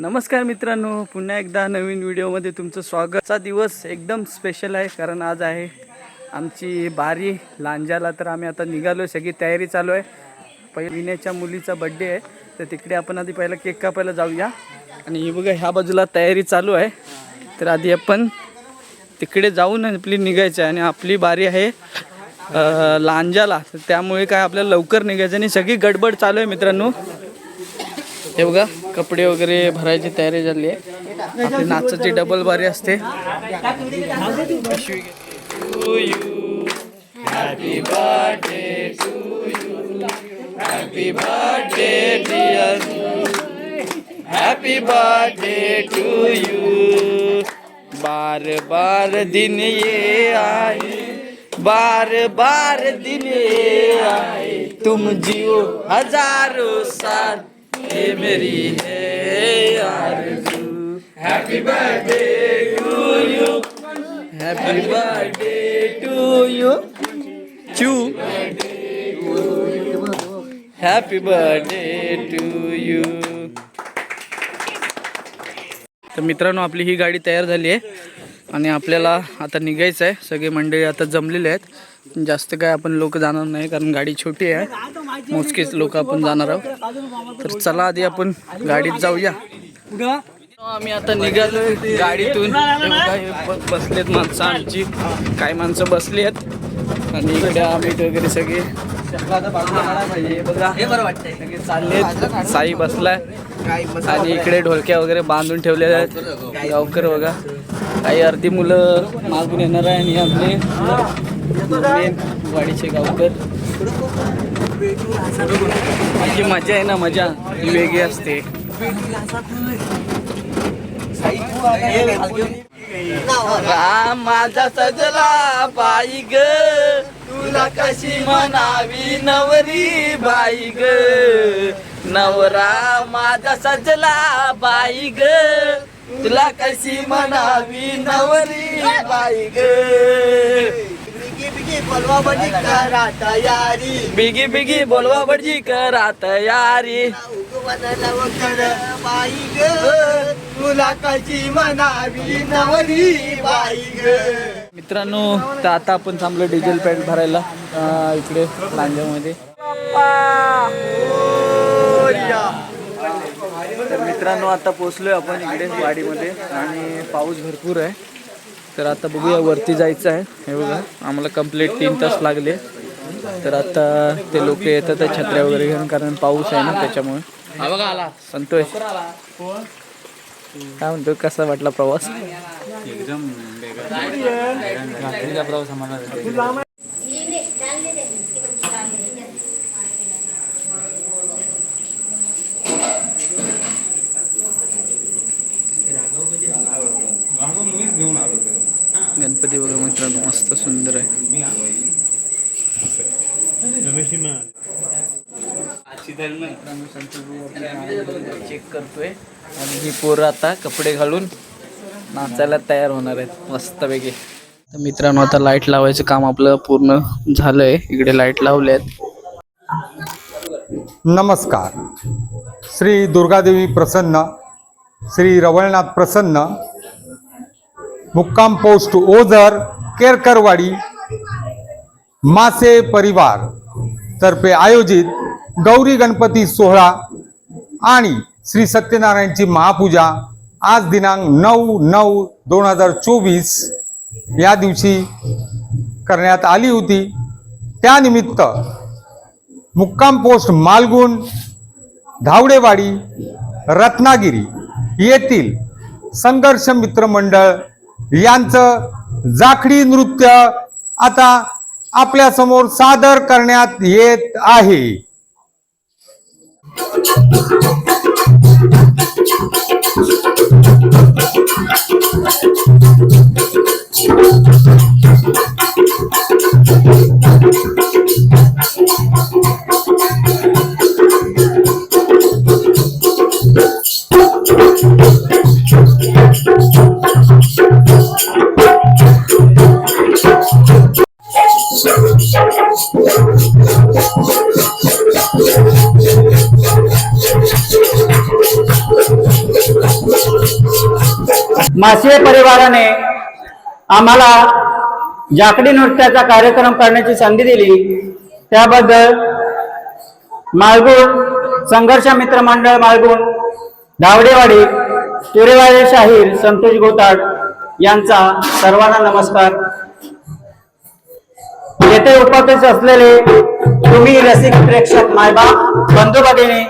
नमस्कार मित्रांनो पुन्हा एकदा नवीन व्हिडिओमध्ये तुमचं स्वागतचा दिवस एकदम स्पेशल आहे कारण आज आहे आमची बारी लांजाला. तर आम्ही आता निघालो आहे सगळी तयारी चालू आहे. पहिले विण्याच्या मुलीचा बड्डे आहे तर तिकडे आपण आधी पहिला केक कापायला जाऊया. आणि हे बघा ह्या बाजूला तयारी चालू आहे. तर आधी आपण तिकडे जाऊन आपली निघायचं आहे. आणि आपली बारी आहे लांजाला. तर त्यामुळे काय आपल्याला लवकर निघायचं आणि सगळी गडबड चालू आहे मित्रांनो. हे बघा कपडे वगैरे भरायची तयारी झाली आहे. आपली नाचाची डबल बारी असते. Happy birthday to you happy dear happy birthday to you बार बार दिन ये आए बार बार दिन ये आए। तुम जियो हजारो साल। ये मेरी है आरज़ू happy birthday to you happy birthday to you चू हॅपी बर्थडे टू यू तर मित्रांनो आपली ही गाडी तयार झाली आहे. आणि आपल्याला आता निघायचं आहे सगळे मंडळी आता जमलेले आहेत. जास्त काय आपण लोक जाणार नाही कारण गाडी छोटी आहे. मोजकेच लोक आपण जाणार आहोत. तर चला आधी आपण गाडीत जाऊया. आम्ही आता निघालो गाडीतून. बसलेत माणसं आमची. काही माणसं बसली आहेत आणि इकडे आम्ही वगैरे सगळे. चालले बघा चाललेत. साई बसलाय. आणि इकडे ढोलक्या वगैरे बांधून ठेवलेल्या आहेत. गावकर बघा. काही अर्धी मुलं मागून येणार आहे आणि आपले वाडीचे गावकर. जी मजा आहे ना मजा. ती वेगळी असते. माझा सजला बाई ग. तुला कशी म्हणावी नवरी बाई ग. नवरा माझा सजला बाई ग. तुला कशी म्हणावी नवरी बाई ग. बिगी बिगी बोलवा भटजी करा तयारी तुला कशी म्हणावी नवरी बाई ग. मित्रांनो तर आता आपण थांबलो डिझेल पेट भरायला इकडे लांजामध्ये. तर मित्रांनो आता पोचलोय आपण इकडे वाडीमध्ये आणि पाऊस भरपूर आहे. तर आता बघूया वरती जायचं आहे. हे बघा आम्हाला कंप्लीट तीन तास लागले. तर आता ते लोक येतात छत्र्या वगैरे घेऊन कारण पाऊस आहे ना त्याच्यामुळे. संतोष. काय म्हणतो कसा वाटला प्रवास? एकदम प्रवास आम्हाला मीच घेऊन आलो तर गणपती बघा मित्रांनो मस्त सुंदर आहे. चेक करतोय. आणि ही पोरं आता कपडे घालून नाचायला तयार होणार आहेत मस्तपैकी. तर मित्रांनो आता लाइट लावायचं काम आपलं पूर्ण झालंय. इकडे लाइट लावले आहेत. नमस्कार. श्री दुर्गादेवी प्रसन्न श्री रवळनाथ प्रसन्न मुक्काम पोस्ट ओझर केरकरवाडी मासे परिवार तर्फे आयोजित गौरी गणपती सोहळा आणि श्री सत्यनारायणची महापूजा आज दिनांक नऊ नऊ दोन हजार चोवीस या दिवशी करण्यात आली होती. त्यानिमित्त मुक्काम पोस्ट मालगुण धावडेवाडी रत्नागिरी येथील संघर्ष मित्र मंडळ यांचं जाखडी नृत्य आता आपल्यासमोर सादर करण्यात येत आहे. मासिये परिवाराने आम्हाला जाकडी नृत्याचा कार्यक्रम करण्याची संधी दिली. त्याबद्दल माळगुण संघर्ष मित्र मंडळ माळगुण धावडेवाडी तुरेवाडे शाहीर संतोष गोताड यांचा सर्वांना नमस्कार. येथे उपस्थित असलेले तुम्ही रसिक प्रेक्षक मायबा बंधू भगिनी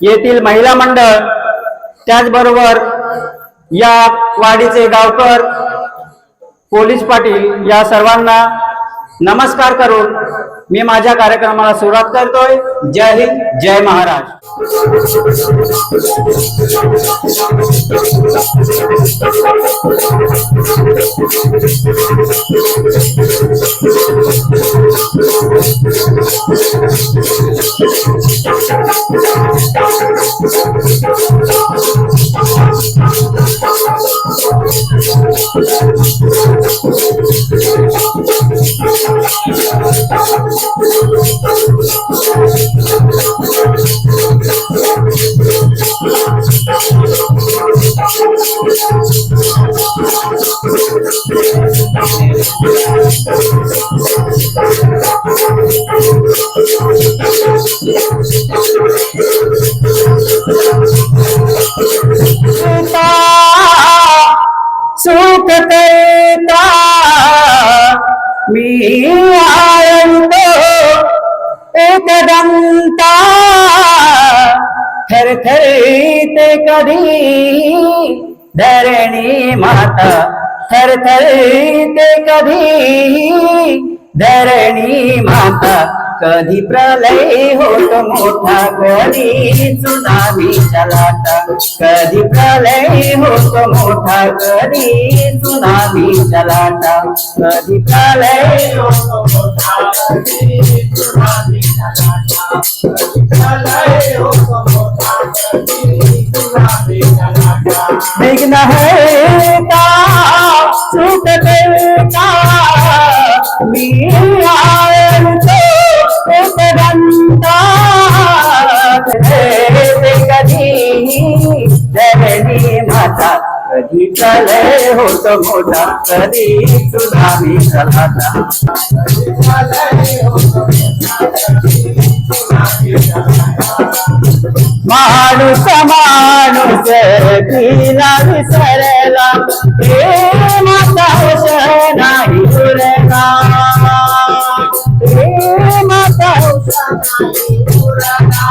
येथील महिला मंडळ त्याचबरोबर या वाडीचे गावकर पोलीस पाटील या सर्वांना नमस्कार करून मी माझ्या कार्यक्रमाला सुरुवात करतोय. जय हिंद जय महाराज. सुख करता मी आळंतो एक दंता थर ते कधी धरणी माता। थर ते कधी धरणी माता। कधी प्रलय होत मोठा कधी सुनामी चलाता। कधी प्रलय होत मोठा कधी सुनामी चलाता। कधी प्रलय होत मोठा कधी सुनामी चलाटा कधी प्रलय होत मोठा कधी सुनामी चलाटा विघ्न है कधी प्रलय होत मोठा कधी सुधामी चलाता माणूस माणूस तिला विसरला प्रेमाचा वश नाही उरला प्रेमाचा वश नाही उरला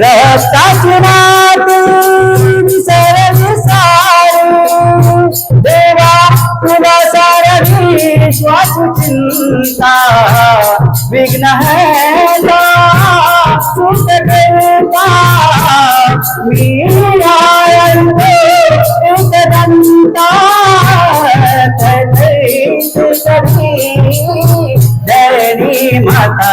रहस्ता नाती विसरली सारी देवा तुला सारा विश्वास चिंता विघ्न है धरणी माता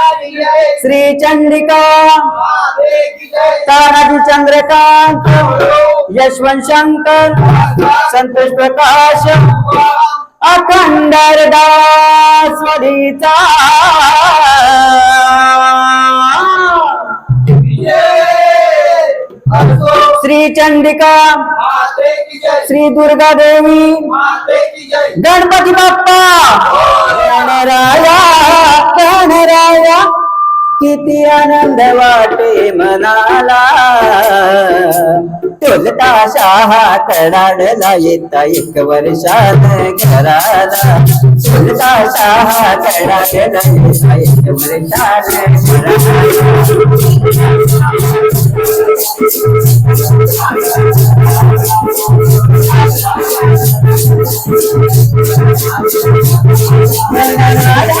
श्री चंद्रिका तानाजी चंद्रकांत यशवंत शंकर संतोष प्रकाश अखंड दासवरीचा श्री चंडिका श्री दुर्गा देवी गणपती बाप्पा गणराया किती आनंद वाटे मनाला. टोलता शहा कडाडला येता एक वर्षात घराला. टोलता शहा कडाडला येता एक वर्षात घराला.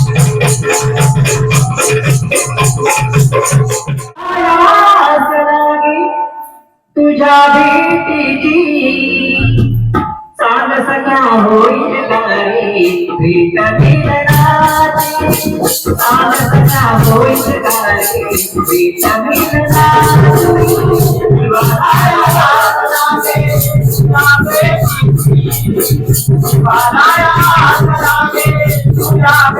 होईल गारी भेट मिलनाची सांग सका होईल गारी भेट कधी मधुक काढू माझ्या मनाची कधी मधुक काढू माझ्या मनाची सांगत होईल काळी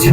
होईल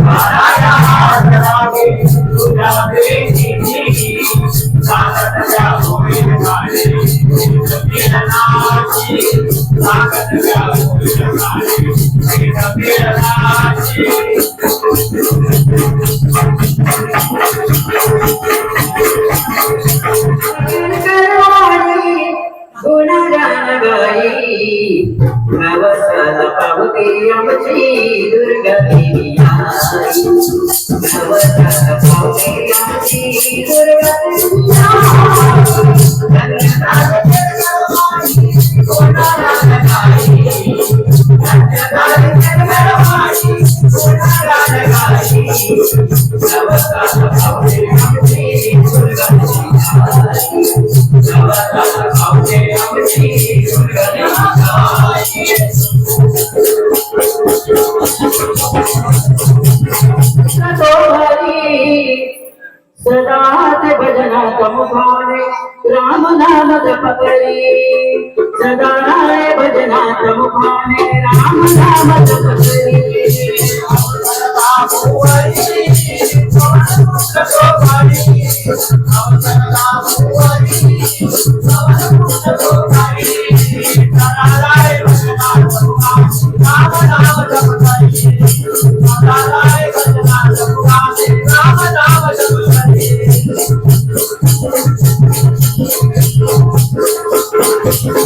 सदात भजनात मुखाने राम नाम जपकरी सदा भजनात मुखाने राम नाम जपकरी pues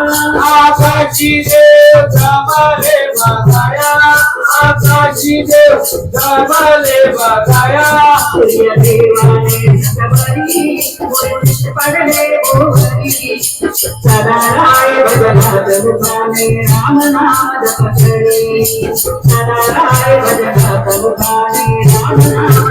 आकाशी देव जमले बघाया आकाशी देव जमले बघाया पडले सदा राय भजनात मुखाने राम नाम जपकरी सदा राय भजनात मुखाने राम नाम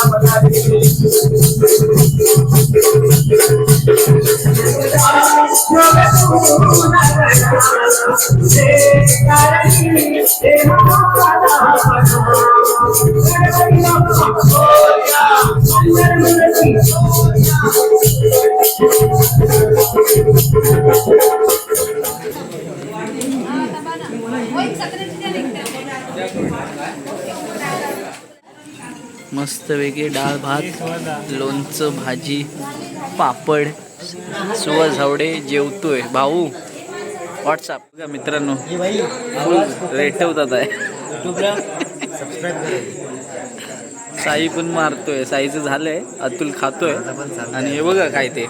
मस्त वेगळी डाळ भात लोणचं भाजी पापड सुवज झावडे जेवतोय. भाऊ व्हॉट्सअप बघा मित्रांनो फुल रेटवतात आहे. साई पण मारतोय. साईचं झालंय अतुल खातोय. आणि हे बघा काय ते.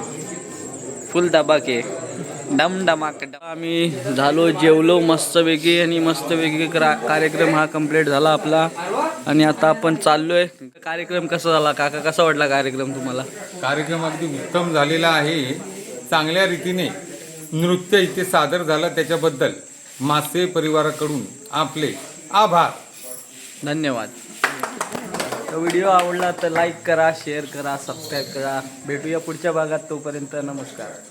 फुल दबाके डम डमाक डम. आम्ही झालो जेवलो मस्तपैकी आणि मस्तपैकी करा कार्यक्रम हा कंप्लीट झाला आपला. आणि आता आपण चाललोय. कार्यक्रम कसा झाला? काका कसा वाटला कार्यक्रम तुम्हाला? कार्यक्रम अगदी उत्तम झालेला आहे. चांगल्या रीतीने नृत्य इथे सादर झालं त्याच्याबद्दल मासे परिवाराकडून आपले आभार. धन्यवाद. व्हिडिओ आवडला तर लाईक करा शेअर करा सबस्क्राईब करा. भेटूया पुढच्या भागात तोपर्यंत नमस्कार.